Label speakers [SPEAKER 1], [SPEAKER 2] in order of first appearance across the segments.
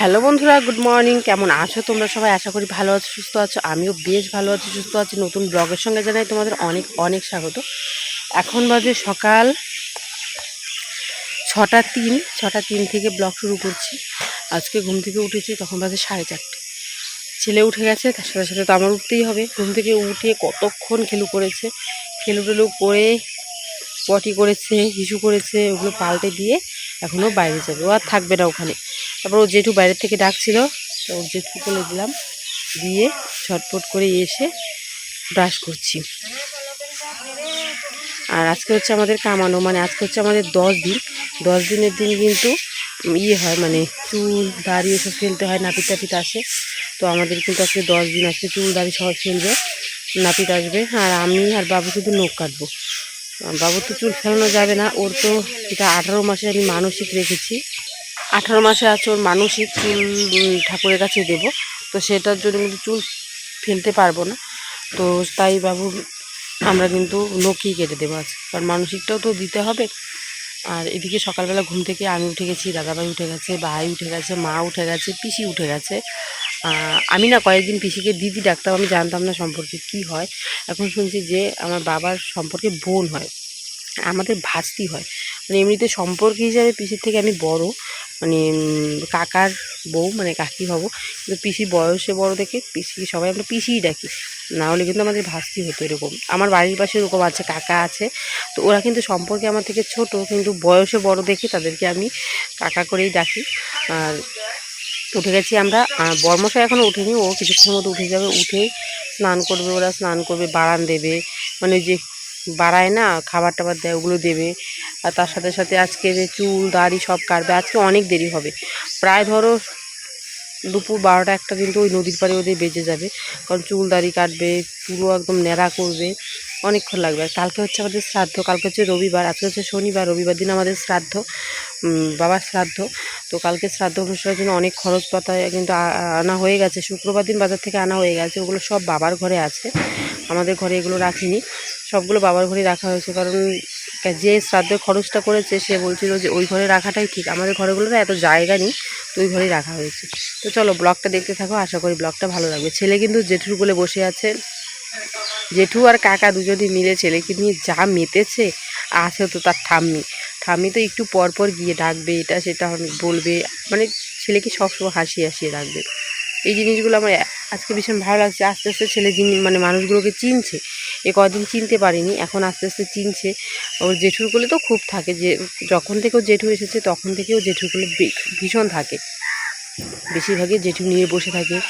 [SPEAKER 1] Hello বন্ধুরা, good morning. কেমন আছো তোমরা সবাই? আশা করি ভালো আছো, সুস্থ আছো। আমিও বেশ ভালো আছি, সুস্থ আছি। নতুন ব্লগের সঙ্গে জানাই তোমাদের অনেক অনেক স্বাগত। এখন বাজে সকাল ছটা তিন ছটা তিন থেকে ব্লগ শুরু করছি। আজকে ঘুম থেকে উঠেছি, তখন বাজে সাড়ে চারটে। ছেলে উঠে গেছে, তার সাথে সাথে তো আমার উঠতেই হবে। ঘুম থেকে উঠে কতক্ষণ খেলু করেছে? খেলু টেলু করে পটি করেছে, হিসু করেছে, ওগুলো পাল্টে দিয়ে এখনও বাইরে যাবে। ও আর থাকবে না ওখানে। তারপর ও জেঠু বাইরের থেকে ডাকছিল, তো ওর জেঠু বলে দিলাম, দিয়ে ছটপট করে এসে ব্রাশ করছি। আর আজকে হচ্ছে আমাদের কামানো মানে আজকে হচ্ছে আমাদের দশ দিন। দশ দিনের দিন কিন্তু ইয়ে হয় মানে চুল, দাড়ি এসব ফেলতে হয়, নাপিত টাপিত আসে। তো আমাদের কিন্তু আজকে দশ দিন, আজকে চুল, দাড়ি সব ফেলবে, নাপিত আসবে। আর আমি আর বাবু শুধু নখ কাটবো। বাবুর তো চুল ফেলানো যাবে না, ওর তো এটা আঠারো মাসে আমি মানসিক রেখেছি। আঠারো মাসে আছে ওর মানসিক চুল ঠাকুরের কাছে দেব। তো সেটার জন্য কিন্তু চুল ফেলতে পারব না। তো তাই বাবু, আমরা কিন্তু নখই কেটে দেবো আজ। কারণ মানসিকটাও তো দিতে হবে। আর এদিকে সকালবেলা ঘুম থেকে আমি উঠে গেছি, দাদাভাই উঠে গেছে, ভাই উঠে গেছে, মা উঠে গেছে, পিসি উঠে গেছে। আমি না কয়েকদিন পিসিকে দিদি ডাকতাম, আমি জানতাম না সম্পর্কে কি হয়। এখন শুনছি যে আমার বাবার সম্পর্কে বোন হয়, আমাদের ভাস্তি হয়। মানে এমনিতে সম্পর্ক হিসাবে পিসির থেকে আমি বড়। মানে কাকার বউ মানে কাকি হব। কিন্তু পিসি বয়সে বড় দেখে পিসি, সবাই আমরা পিসিই ডাকি। না হলে কিন্তু আমাদের ভাস্তি হতো এরকম। আমার বাড়ির পাশে এরকম আছে, কাকা আছে। তো ওরা কিন্তু সম্পর্কে আমার থেকে ছোট, কিন্তু বয়সে বড় দেখে তাদেরকে আমি কাকা করেই ডাকি। আর উঠে গেছি আমরা, আর বর্মশাই এখনও উঠেনি ও কিছুক্ষণ মতো উঠে যাবে, উঠে স্নান করবে, ওরা স্নান করবে বাড়ান দেবে। মানে যে বাড়ায় না খাবার টাবার দেয়, ওগুলো দেবে। আর তার সাথে সাথে আজকে যে চুল, দাড়ি সব কাটবে, আজকে অনেক দেরি হবে। প্রায় ধরো দুপুর বারোটা একটা কিন্তু ওই নদীর পাড়ে ওদের বেজে যাবে। কারণ চুল, দাড়ি কাটবে, চুলও একদম ন্যাড়া করবে। অনেকক্ষণ লাগবে। আর কালকে হচ্ছে আমাদের শ্রাদ্ধ, কালকে হচ্ছে রবিবার, আজকে হচ্ছে শনিবার, রবিবার দিন আমাদের শ্রাদ্ধ বাবার শ্রাদ্ধ। তো কালকে শ্রাদ্ধ অনুষ্ঠানের জন্য অনেক খরচ পাতা কিন্তু আনা হয়ে গেছে। শুক্রবার দিন বাজার থেকে আনা হয়ে গেছে। ওগুলো সব বাবার ঘরে আছে। আমাদের ঘরে এগুলো রাখিনি। সবগুলো বাবার ঘরে রাখা হয়েছে। কারণ যে শ্রাদ্ধের খরচটা করেছে, সে বলছিল যে ওই ঘরে রাখাটাই ঠিক। আমাদের ঘরেগুলোতে এত জায়গা নেই, তো ওই ঘরেই রাখা হয়েছে। তো চলো ব্লগটা দেখতে থাকো। আশা করি ব্লগটা ভালো লাগবে। ছেলে কিন্তু জেঠুর কোলে বসে আছে। জেঠু আর কাকা দুজনই মিলে ছেলেকে নিয়ে যা মেতেছে, আছে তো তার ঠাম্মি। ঠাম্মি তো একটু পর পর গিয়ে ডাকবে, এটা সেটা বলবে। মানে ছেলেকে সবসময় হাসিয়ে হাসিয়ে রাখবে। এই জিনিসগুলো আমার আজকে ভীষণ ভালো লাগছে। আস্তে আস্তে ছেলে জিনিস মানে মানুষগুলোকে চিনছে, এ কদিন চিনতে পারিনি, এখন আস্তে আস্তে চিনছে। ওর জেঠুর তো খুব থাকে যে, যখন থেকে ও জেঠু এসেছে, তখন থেকে ও জেঠুর ভীষণ থাকে। বেশিরভাগই জেঠু নিয়ে বসে থাকে।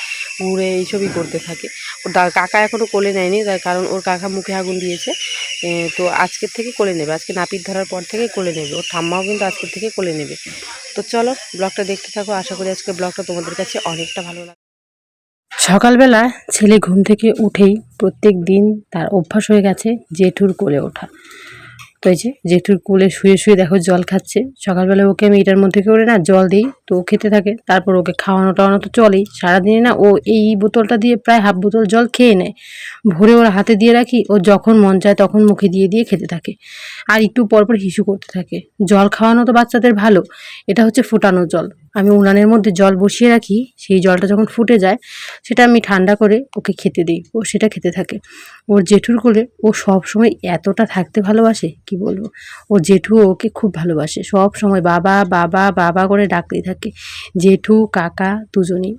[SPEAKER 1] উড়ে এইসবই করতে থাকে। ওর কাকা এখনও কোলে নেয়নি, তার কারণ ওর কাকা মুখে আগুন দিয়েছে। তো আজকের থেকে কোলে নেবে, আজকে নাপিত ধরার পর থেকে কোলে নেবে। ওর ঠাম্মাও কিন্তু আজকের থেকে কোলে নেবে। তো চলো, ব্লগটা দেখতে থাকো, আশা করি আজকে ব্লগটা তোমাদের কাছে অনেকটা ভালো লাগে, সকালবেলা ছেলে ঘুম থেকে উঠেই প্রত্যেক দিন তার অভ্যাস হয়ে গেছে জেঠুর কোলে ওঠা। তো এই যে, জেঠুর কোলে শুয়ে শুয়ে দেখো জল খাচ্ছে। সকালবেলা ওকে আমি এটার মধ্যে করে না জল দিই, তো ও খেতে থাকে। তারপর ওকে খাওয়ানো টাওয়ানো তো চলেই। সারাদিনে না ও এই বোতলটা দিয়ে প্রায় হাফ বোতল জল খেয়ে নেয়। ভরে ওর হাতে দিয়ে রাখি, ও যখন মন চায় তখন মুখে দিয়ে দিয়ে খেতে থাকে। আর একটু পরপর পর হিসু করতে থাকে। জল খাওয়ানো তো বাচ্চাদের ভালো, এটা হচ্ছে ফোটানো জল। আমি উনানের মধ্যে জল বসিয়ে রাখি, সেই জলটা যখন ফুটে যায়, সেটা আমি ঠান্ডা করে ওকে খেতে দিই, ও সেটা খেতে থাকে। ওর জেঠুর করে ও সব সময় এতটা থাকতে ভালোবাসে, কি বলব? ওর জেঠু ওকে খুব ভালোবাসে, সব সময় বাবা বাবা বাবা করে ডাকতেই থাকে, জেঠু, কাকা, দুজনেই।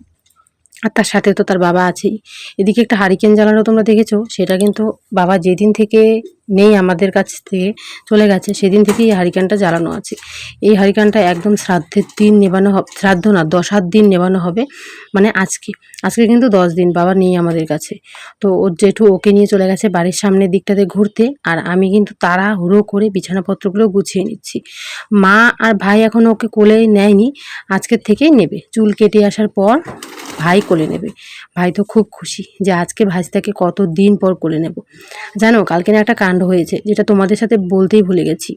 [SPEAKER 1] আর তার সাথে তো তার বাবা আছেই। এদিকে একটা হারিকেন জ্বালানো তোমরা দেখেছ? সেটা কিন্তু বাবা যেদিন থেকে নেই আমাদের কাছ থেকে চলে গেছে, সেদিন থেকেই এই হারিকেনটা জ্বালানো আছে। এই হারিকেনটা একদম শ্রাদ্ধের দিন নেবানো হবে শ্রাদ্ধ না, দশার দিন নেবানো হবে মানে আজকে। আজকে কিন্তু দশ দিন বাবা নেই আমাদের কাছে। তো ওর জেঠু ওকে নিয়ে চলে গেছে বাড়ির সামনের দিকটাতে ঘুরতে, আর আমি কিন্তু তাড়াহুড়ো করে বিছানাপত্রগুলো গুছিয়ে নিচ্ছি। মা আর ভাই এখন ওকে কোলে নেয়নি, আজকের থেকেই নেবে। চুল কেটে আসার পর ভাই কোলে নেবে। ভাই তো খুব খুশি যে আজকে ভাইস্তাকে কত দিন পর কোলে নেব। জানো, কালকে না একটা কাণ্ড হয়েছে, যেটা তোমাদের সাথে বলতেই ভুলে গেছি।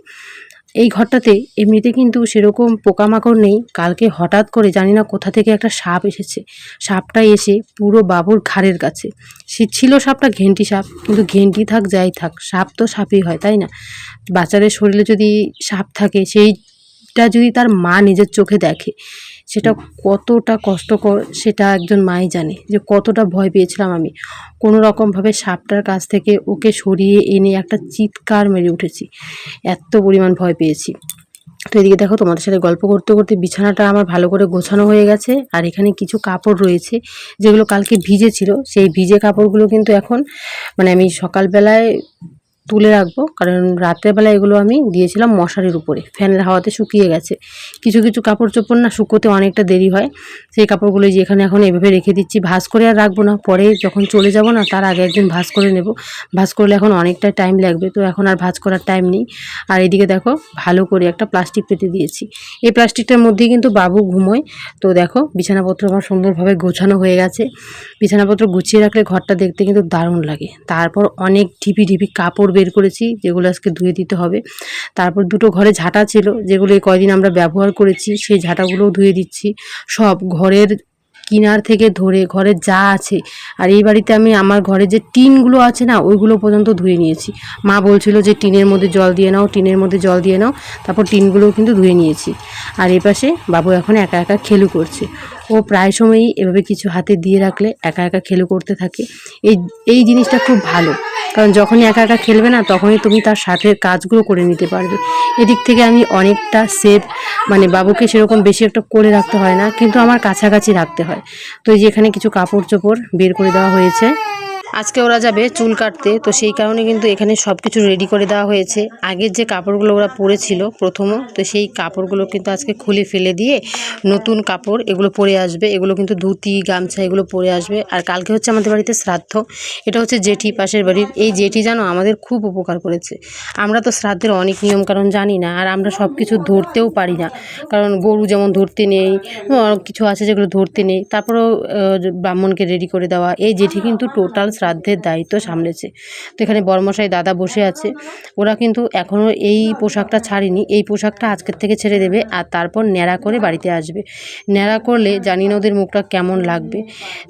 [SPEAKER 1] এই ঘরটাতে এমনিতে কিন্তু সেরকম পোকামাকড় নেই। কালকে হঠাৎ করে জানি না কোথা থেকে একটা সাপ এসেছে। সাপটা এসে পুরো বাবুর ঘাড়ের কাছে। সে ছিল সাপটা ঘেন্টি সাপ, কিন্তু ঘেন্টি থাক, যাই থাক, সাপ তো সাপই হয়, তাই না? বাচ্চাদের শরীরে যদি সাপ থাকে, সেইটা যদি তার মা নিজের চোখে দেখে সেটা কতটা কষ্টকর সেটা একজন মাই জানে, যে কতটা ভয় পেয়েছিলাম আমি। কোনো রকমভাবে সাপটার কাছ থেকে ওকে সরিয়ে এনে একটা চিৎকার মেরে উঠেছি। এত পরিমাণ ভয় পেয়েছি। তো এদিকে দেখো, তোমাদের সাথে গল্প করতে করতে বিছানাটা আমার ভালো করে গোছানো হয়ে গেছে, আর এখানে কিছু কাপড় রয়েছে, যেগুলো কালকে ভিজে ছিল সেই ভিজে কাপড়গুলো কিন্তু এখন মানে আমি সকালবেলায় তুলে রাখব। কারণ রাত্রেবেলা এগুলো আমি দিয়েছিলাম মশারির উপরে। ফ্যানের হাওয়াতে শুকিয়ে গেছে। কিছু কিছু কাপড় চোপড় না শুকোতে অনেকটা দেরি হয়। সেই কাপড়গুলো যে এখানে এভাবে রেখে দিচ্ছি, ভাঁজ করে আর রাখব না। পরে যখন চলে যাব না, তার আগে একদিন ভাঁজ করে নেব। ভাঁজ করলে এখন অনেকটা টাইম লাগবে। তো এখন আর ভাঁজ করার টাইম নেই। আর এদিকে দেখো, ভালো করে একটা প্লাস্টিক পেতে দিয়েছি। এই প্লাস্টিকটার মধ্যেই কিন্তু বাবু ঘুমোয়। তো দেখো, বিছানাপত্র আমার সুন্দরভাবে গোছানো হয়ে গেছে। বিছানাপত্র গুছিয়ে রাখলে ঘরটা দেখতে কিন্তু দারুণ লাগে। তারপর অনেক ঢিপি ঢিপি কাপড় বের করেছি, যেগুলো আজকে ধুয়ে দিতে হবে। তারপর দুটো ঘরে ঝাঁটা ছিল, যেগুলো এই কয়দিন আমরা ব্যবহার করেছি, সেই ঝাঁটাগুলোও ধুয়ে দিচ্ছি। সব ঘরের কিনার থেকে ধরে, ঘরে যা আছে। আর এই বাড়িতে আমি আমার ঘরে যে টিনগুলো আছে না, ওইগুলো পর্যন্ত ধুয়ে নিয়েছি। মা বলছিল যে, টিনের মধ্যে জল দিয়ে নাও, টিনের মধ্যে জল দিয়ে নাও। তারপর টিনগুলোও কিন্তু ধুয়ে নিয়েছি। আর এই পাশে বাবু এখন একা একা খেলু করছে। ও প্রায় সময়ই এভাবে কিছু হাতে দিয়ে রাখলে একা একা খেলে করতে থাকে। এই এই জিনিসটা খুব ভালো। কারণ যখনই একা একা খেলবে না, তখনই তুমি তার সাথে কাজগুলো করে নিতে পারবে। এদিক থেকে আমি অনেকটা সেফ মানে বাবুকে সেরকম বেশি একটা করে রাখতে হয় না, কিন্তু আমার কাছাকাছি রাখতে হয়। তো এই যে এখানে কিছু কাপড় চোপড় বের করে দেওয়া হয়েছে। আজকে ওরা যাবে চুল কাটতে, তো সেই কারণে কিন্তু এখানে সব কিছু রেডি করে দেওয়া হয়েছে। আগের যে কাপড়গুলো ওরা পরেছিল প্রথমও, তো সেই কাপড়গুলো কিন্তু আজকে খুলে ফেলে দিয়ে নতুন কাপড় এগুলো পরে আসবে। এগুলো কিন্তু ধুতি, গামছা এগুলো পরে আসবে। আর কালকে হচ্ছে আমাদের বাড়িতে শ্রাদ্ধ, এটা হচ্ছে জেঠি পাশের বাড়ির। এই জেঠি জানো আমাদের খুব উপকার করেছে। আমরা তো শ্রাদ্ধের অনেক নিয়ম কারণ জানি না, আর আমরা সব কিছু ধরতেও পারি না। কারণ গরু যেমন ধরতে নেই কিছু আছে যেগুলো ধরতে নেই, তারপরেও ব্রাহ্মণকে রেডি করে দেওয়া। এই জেঠি কিন্তু টোটাল শ্রাদ্ধের দায়িত্ব সামলেছে। তো এখানে বর্মশাই দাদা বসে আছে। ওরা কিন্তু এখনও এই পোশাকটা ছাড়েনি। এই পোশাকটা আজকের থেকে ছেড়ে দেবে আর তারপর ন্যাড়া করে বাড়িতে আসবে। ন্যাড়া করলে জানি না ওদের মুখটা কেমন লাগবে।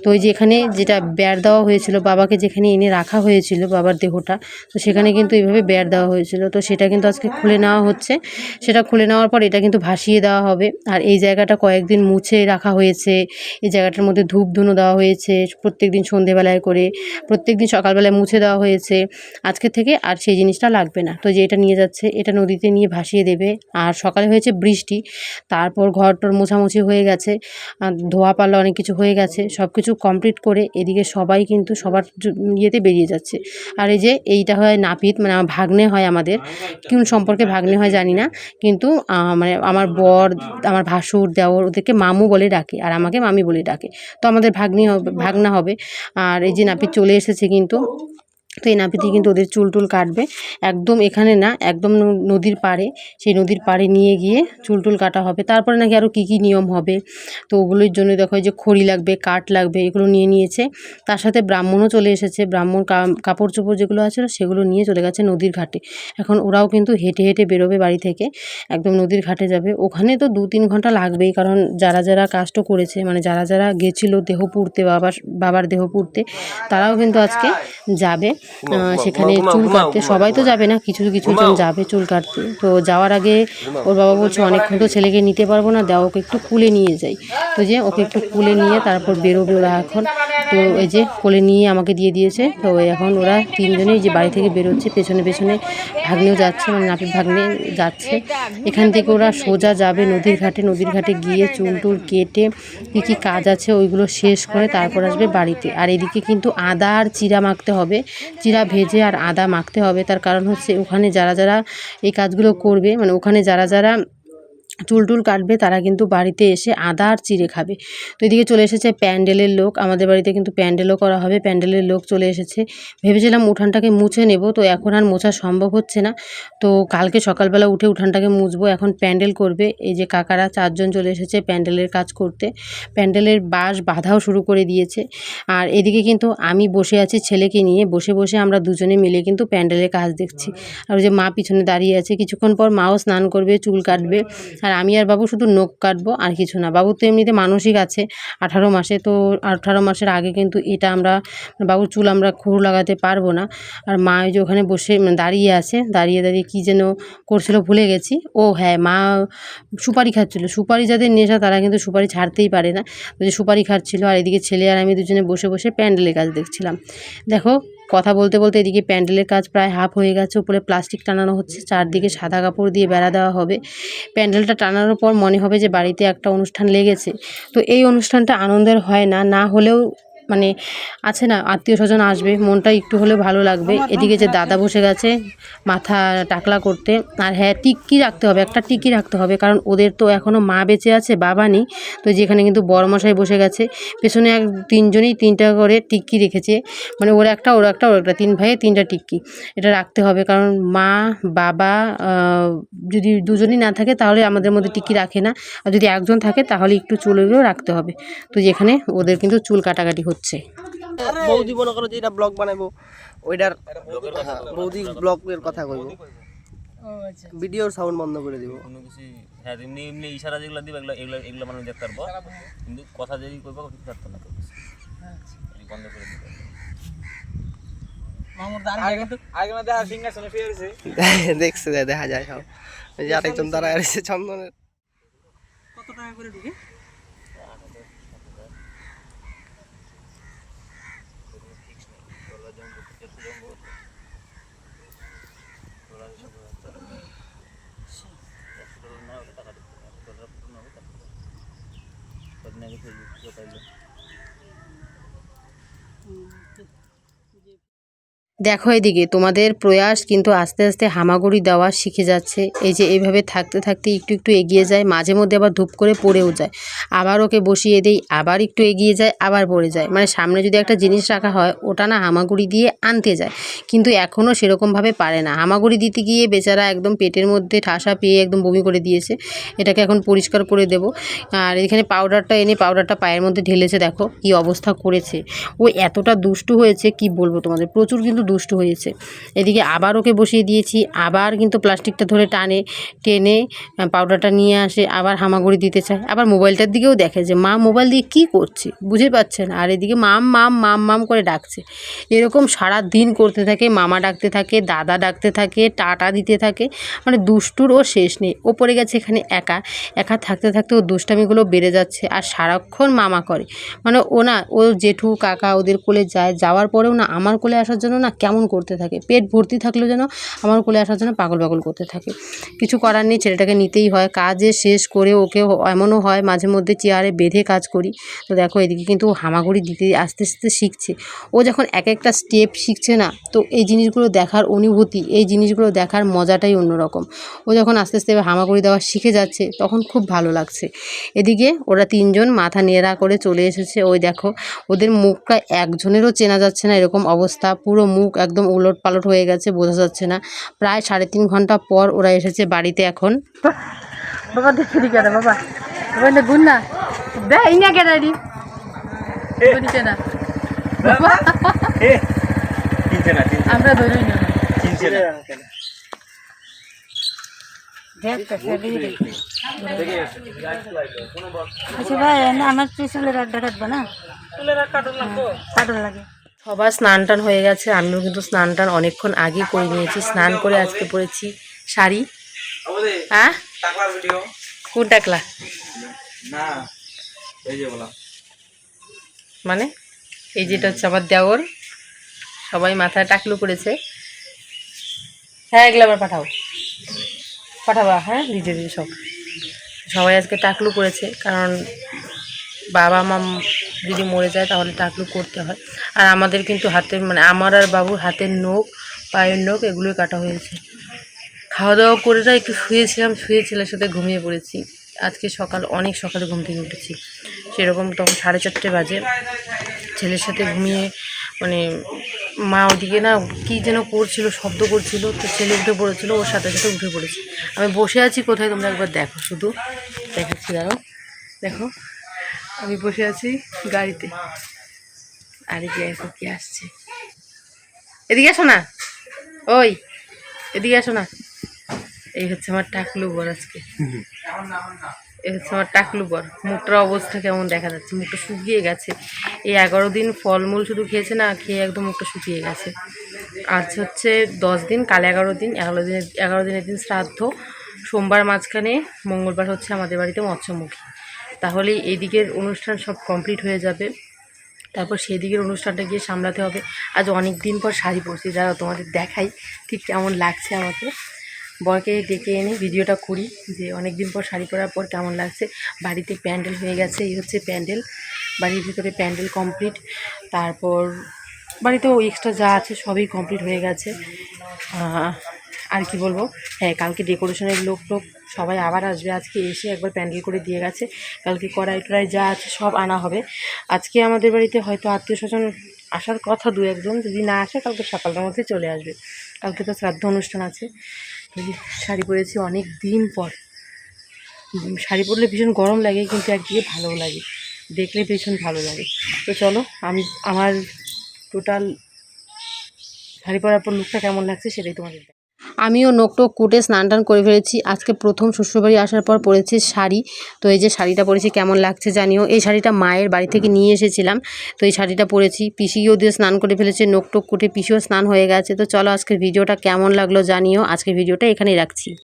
[SPEAKER 1] তো ওই যে এখানে যেটা বেড় দেওয়া হয়েছিল, বাবাকে যেখানে এনে রাখা হয়েছিল বাবার দেহটা, তো সেখানে কিন্তু এইভাবে বেড় দেওয়া হয়েছিল। তো সেটা কিন্তু আজকে খুলে নেওয়া হচ্ছে। সেটা খুলে নেওয়ার পর এটা কিন্তু ভাসিয়ে দেওয়া হবে। আর এই জায়গাটা কয়েকদিন মুছে রাখা হয়েছে। এই জায়গাটার মধ্যে ধূপ ধুনো দেওয়া হয়েছে প্রত্যেক দিন সন্ধেবেলায় করে। প্রত্যেক দিন সকালবেলায় মুছে দেওয়া হয়েছে। আজকে থেকে আর সেই জিনিসটা লাগবে না। তো যে এটা নিয়ে যাচ্ছে, এটা নদীতে নিয়ে ভাসিয়ে দেবে। আর সকালে হয়েছে বৃষ্টি, তারপর ঘর টর মোছামুছি হয়ে গেছে ধোয়া পাল্লা অনেক কিছু হয়ে গেছে সব কিছু কমপ্লিট করে এদিকে সবাই কিন্তু সবার ইয়েতে বেরিয়ে যাচ্ছে। আর এই যে এইটা হয় নাপিত মানে আমার ভাগ্নে হয় আমাদের। কোন সম্পর্কে ভাগ্নে হয় জানি না, কিন্তু মানে আমার বর, আমার ভাসুর, দেওর, ওদেরকে মামু বলে ডাকে, আর আমাকে মামি বলে ডাকে। তো আমাদের ভাগ্নি হবে ভাগনা হবে। আর এই যে নাপিত চলে এসেছে কিন্তু। তো এই নাপিতে কিন্তু ওদের চুল টুল কাটবে। একদম এখানে না, একদম নদীর পাড়ে। সেই নদীর পাড়ে নিয়ে গিয়ে চুল টুল কাটা হবে। তারপরে নাকি আরও কী কী নিয়ম হবে? তো ওগুলোর জন্য দেখো যে খড়ি লাগবে, কাঠ লাগবে, এগুলো নিয়ে নিয়েছে। তার সাথে ব্রাহ্মণও চলে এসেছে। ব্রাহ্মণ কাপড় চোপড় যেগুলো আছে সেগুলো নিয়ে চলে গেছে নদীর ঘাটে। এখন ওরাও কিন্তু হেঁটে হেঁটে বেরোবে বাড়ি থেকে। একদম নদীর ঘাটে যাবে। ওখানে তো দু তিন ঘণ্টা লাগবেই, কারণ যারা যারা কাজটা করেছে মানে যারা যারা গেছিল দেহ পুড়তে বাবার বাবার দেহ পুড়তে তারাও কিন্তু আজকে যাবে। সেখানে চুল কাটতে সবাই তো যাবে না কিছু কিছু জন যাবে চুল কাটতে। তো যাওয়ার আগে ওর বাবা বলছে অনেকক্ষণ তো ছেলেকে নিতে পারব না দাও ওকে একটু কুলে নিয়ে যাই। তো যে ওকে একটু কুলে নিয়ে তারপর বেরোবে ওরা এখন। তো এই যে কোলে নিয়ে আমাকে দিয়ে দিয়েছে। তো এখন ওরা তিনজনেই যে বাড়ি থেকে বেরোচ্ছে পেছনে পেছনে ভাগ্নেও যাচ্ছে মানে নাপিত ভাগ্নে যাচ্ছে। এখান থেকে ওরা সোজা যাবে নদীর ঘাটে। নদীর ঘাটে গিয়ে চুল টুল কেটে কী কী কাজ আছে ওইগুলো শেষ করে তারপর আসবে বাড়িতে। আর এদিকে কিন্তু আদা আর চিরা মাখতে হবে। চিরা ভেজে আর আদা মাখতে হবে। তার কারণ হচ্ছে ওখানে যারা যারা এই কাজগুলো করবে মানে ওখানে যারা যারা চুল টুল কাটবে, তারা কিন্তু বাড়িতে এসে আদা আর চিড়ে খাবে। তো এদিকে চলে এসেছে প্যান্ডেলের লোক, আমাদের বাড়িতে কিন্তু প্যান্ডেলও করা হবে। প্যান্ডেলের লোক চলে এসেছে। ভেবেছিলাম উঠানটাকে মুছে নেব, তো এখন আর মোছা সম্ভব হচ্ছে না। তো কালকে সকালবেলা উঠে উঠানটাকে মুছবো, এখন প্যান্ডেল করবে। এই যে কাকারা চারজন চলে এসেছে প্যান্ডেলের কাজ করতে। প্যান্ডেলের বাঁশ বাঁধাও শুরু করে দিয়েছে। আর এদিকে কিন্তু আমি বসে আছি ছেলেকে নিয়ে। বসে বসে আমরা দুজনে মিলে কিন্তু প্যান্ডেলের কাজ দেখছি। আর ওই যে মা পিছনে দাঁড়িয়ে আছে, কিছুক্ষণ পর মাও স্নান করবে, চুল কাটবে। আর আর আমি আর বাবু শুধু নখ কাটবো আর কিছু না। বাবু তো এমনিতে মানসিক আছে আঠারো মাসে, তো আঠারো মাসের আগে কিন্তু এটা আমরা, বাবুর চুল আমরা খুর লাগাতে পারব না। আর মা ওই যে ওখানে বসে দাঁড়িয়ে আছে, দাঁড়িয়ে দাঁড়িয়ে কী যেন করছিল ভুলে গেছি। ও হ্যাঁ মা সুপারি খাচ্ছিল। সুপারি যাদের নেশা তারা কিন্তু সুপারি ছাড়তেই পারে না। যে সুপারি খাচ্ছিলো আর এদিকে ছেলে আর আমি দুজনে বসে বসে প্যান্ডেলের কাজ দেখছিলাম। দেখো কথা বলতে বলতে এদিকে প্যান্ডেলের কাজ প্রায় হাফ হয়ে গেছে। উপরে প্লাস্টিক টানানো হচ্ছে, চারদিকে সাদা কাপড় দিয়ে বেড়া দেওয়া হবে। প্যান্ডেলটা টানানোর পর মনে হবে যে বাড়িতে একটা অনুষ্ঠান লেগেছে। তো এই অনুষ্ঠানটা আনন্দের হয় না না হলেও মানে আছে না আত্মীয় স্বজন আসবে মনটা একটু হলে ভালো লাগবে। এদিকে যে দাদা বসে গেছে মাথা টাকলা করতে। আর হ্যাঁ টিক্কি রাখতে হবে একটা টিকি রাখতে হবে কারণ ওদের তো এখনও মা বেঁচে আছে বাবা নেই। তো যেখানে কিন্তু বড়মশাই বসে গেছে পেছনে এক তিনজনেই তিনটা করে টিক্কি রেখেছে। মানে ওর একটা ওর একটা ওর একটা তিন ভাইয়ে তিনটা টিক্কি। এটা রাখতে হবে কারণ মা বাবা যদি দুজনই না থাকে তাহলে আমাদের মধ্যে টিকি রাখে না। আর যদি একজন থাকে তাহলে একটু চুলগুলো রাখতে হবে। তো যেখানে ওদের কিন্তু চুল কাটাকাটি হচ্ছে।
[SPEAKER 2] বৌদি মনে করো যে এটা ব্লগ বানাবো ওইটার বৌদি ব্লগের কথা কইব। ভিডিওর সাউন্ড বন্ধ করে দিব।
[SPEAKER 3] কোনো কিছু হ্যাঁ এমনি এমনি ইশারা যেগুলো দিবে এগুলো এগুলো এগুলো মানুষ দেখতে পারব। কিন্তু কথা যদি করব কিছু না কিছু। বন্ধ করে দিবে।
[SPEAKER 2] দেখছে দেখা যায় সব। যে আরেকজন দাঁড়ায় চন্দনের।
[SPEAKER 3] কদিন আগে
[SPEAKER 1] দেখো এদিকে, তোমাদের প্রয়াস কিন্তু আস্তে আস্তে হামাগুড়ি দেওয়া শিখে যাচ্ছে। এই যে এইভাবে থাকতে থাকতে একটু একটু এগিয়ে যায়, মাঝে মধ্যে আবার ধূপ করে পড়েও যায়। আবার ওকে বসিয়ে দেই, আবার একটু এগিয়ে যায়, আবার পড়ে যায়। মানে সামনে যদি একটা জিনিস রাখা হয়, ওটা না হামাগুড়ি দিয়ে আনতে যায়। কিন্তু এখনও সেরকমভাবে পারে না। হামাগুড়ি দিতে গিয়ে বেচারা একদম পেটের মধ্যে ঠাসা পেয়ে একদম বমি করে দিয়েছে। এটাকে এখন পরিষ্কার করে দেব। আর এখানে পাউডারটা এনে পাউডারটা পায়ের মধ্যে ঢেলেছে, দেখো কি অবস্থা করেছে। ও এতটা দুষ্টু হয়েছে, কি বলব তোমাদের? প্রচুর কিন্তু দুষ্টু হয়েছে। এদিকে আবার ওকে বসিয়ে দিয়েছি। আবার কিন্তু প্লাস্টিকটা ধরে টানে, টেনে পাউডারটা নিয়ে আসে, আবার হামাগুড়ি দিতে চায়। আবার মোবাইলটার দিকেও দেখে যে, মা, মোবাইল দিয়ে কী করছে? বুঝে পাচ্ছে না। আর এদিকে মাম মাম মাম মাম করে ডাকছে। এরকম সারা দিন করতে থাকে, মামা ডাকতে থাকে, দাদা ডাকতে থাকে, টাটা দিতে থাকে। মানে দুষ্টুর ও শেষ নেই। ও পড়ে গেছে এখানে একা। একা থাকতে থাকতে ও দুষ্টামিগুলো বেড়ে যাচ্ছে আর সারাক্ষণ মামা করে। মানে ও না ও জেঠু, কাকা ওদের কোলে যায়, যাওয়ার পরেও না আমার কোলে আসার জন্য না কেমন করতে থাকে? পেট ভর্তি থাকলেও যেন আমার কোলে আসার জন্য পাগল পাগল করতে থাকে। কিছু করার নেই, ছেলেটাকে নিতেই হয়। কাজে শেষ করে ওকে এমনও হয়, মাঝে মধ্যে চেয়ারে বেঁধে কাজ করি। তো দেখো, এদিকে কিন্তু ও হামাগুড়ি দিতে, আস্তে আস্তে শিখছে। ও যখন এক একটা স্টেপ শিখছে না, তো এই জিনিসগুলো দেখার অনুভূতি, এই জিনিসগুলো দেখার মজাটাই অন্যরকম। ও যখন আস্তে আস্তে হামাগুড়ি দেওয়া শিখে যাচ্ছে, তখন খুব ভালো লাগছে। এদিকে ওরা তিনজন মাথা নেড়া করে চলে এসেছে। ওই দেখো, ওদের মুখটা একজনেরও চেনা যাচ্ছে না, এরকম অবস্থা। পুরো মুখ একদম উলট পালট হয়ে গেছে বোঝা যাচ্ছে না। প্রায় সাড়ে তিন ঘণ্টা পর ওরা এসেছে বাড়িতে এখন। বাবা দেখে দিকে বাবা। বাবা গুণ না। দেয় না।
[SPEAKER 3] কিনছে
[SPEAKER 1] আমরা ধরি না।
[SPEAKER 4] আচ্ছা ভাই আমার তো চুলের আড্ডা কাটবো না? কাটন লাগে।
[SPEAKER 5] সবার স্নান টান হয়ে গেছে, আমিও কিন্তু স্নান টান অনেকক্ষণ আগে করে নিয়েছি, স্নান করে আজকে পরেছি শাড়ি। হ্যাঁ? কোন টাকলা? মানে? এই যেটা হচ্ছে আমার দেওর, সবাই মাথায় টাকলু করেছে। হ্যাঁ এগুলো আবার পাঠাও। পাঠাবা হ্যাঁ দিদি সব। সবাই আজকে টাকলু করেছে, কারণ বাবা, মা যদি মরে যায় তাহলে টাকলু করতে হয়। আর আমাদের কিন্তু হাতের মানে আমার আর বাবুর হাতের নখ, পায়ের নখ, এগুলোই কাটা হয়েছে। খাওয়া দাওয়া করে না একটু শুয়েছিলাম শুয়ে ছেলের সাথে ঘুমিয়ে পড়েছি। আজকে সকাল, অনেক সকালে ঘুম থেকে উঠেছি। সেরকম তখন সাড়ে চারটে বাজে। ছেলের সাথে ঘুমিয়ে মানে মা ওদিকে না কী যেন করছিল, শব্দ করছিল, তো ছেলে উঠে পড়েছিল, ওর সাথে সাথে উঠে পড়েছে। আমি বসে আছি কোথায়, তোমরা একবার দেখো শুধু। দেখাচ্ছি দাঁড়াও। দেখো। আমি বসে আছি গাড়িতে। আর এদিকে দেখো কি আসছে? এদিকে আসো না। ওই, এদিকে আসো না।
[SPEAKER 1] এই হচ্ছে আমার টাকলু বর আজকে। এই হচ্ছে আমার টাকলু বর। মুখটার অবস্থা কেমন দেখা যাচ্ছে? মুখটা শুকিয়ে গেছে। এই এগারো দিন ফলমূল শুধু খেয়েছে না, খেয়ে একদম মুখটা শুকিয়ে গেছে। আজ হচ্ছে দশ দিন, কাল এগারো দিন, এগারো দিনের এগারো দিনের দিন শ্রাদ্ধ। সোমবার মাঝখানে মঙ্গলবার হচ্ছে আমাদের বাড়িতে মৎস্যমুখী। তাহলে এদিকের অনুষ্ঠান সব কমপ্লিট হয়ে যাবে। তারপর সেদিকের অনুষ্ঠানটা গিয়ে সামলাতে হবে। আজ অনেক দিন পর শাড়ি পরছি যারা তোমাদের দেখাই ঠিক কেমন লাগছে আমাকে। বরকে ডেকে এনে ভিডিওটা করি যে অনেক দিন পর শাড়ি পরার পর কেমন লাগছে। বাড়িতে প্যান্ডেল হয়ে গেছে, এই হচ্ছে প্যান্ডেল। বাড়ির ভিতরে প্যান্ডেল কমপ্লিট তারপর বাড়িতেও এক্সট্রা যা আছে সবই কমপ্লিট হয়ে গেছে। আর কি বলব? হ্যাঁ কালকে ডেকোরেশনের লোক টোক সবাই আবার আসবে আজকে এসে একবার প্যান্ডেল করে দিয়ে গেছে। কালকে কড়াই টড়াই যা আছে সব আনা হবে। আজকে আমাদের বাড়িতে হয়তো আত্মীয় স্বজন আসার কথা দু একজন, যদি না আসে কালকে সকালের মধ্যে চলে আসবে। কালকে তো শ্রাদ্ধ অনুষ্ঠান আছে। শাড়ি পরেছি অনেক দিন পর। শাড়ি পরলে ভীষণ গরম লাগে, কিন্তু একদিকে ভালোও লাগে। দেখলে ভীষণ ভালো লাগে। তো চলো, আমি আমার টোটাল শাড়ি পরার পর লুকটা কেমন লাগছে সেটাই তোমাদের।
[SPEAKER 6] আমিও নোক টোক কুটে স্নান টান করে ফেলেছি। আজকে প্রথম শ্বশুরবাড়ি আসার পর পরেছি শাড়ি। তো এই যে শাড়িটা পরেছি, কেমন লাগছে জানিও? এই শাড়িটা মায়ের বাড়ি থেকে নিয়ে এসেছিলাম। তো এই শাড়িটা পরেছি। পিসিও দিয়ে স্নান করে ফেলেছে নোক টোক কুটে পিসিও স্নান হয়ে গেছে। তো চলো আজকের ভিডিওটা কেমন লাগল জানিও? আজকের ভিডিওটা এখানেই রাখছি।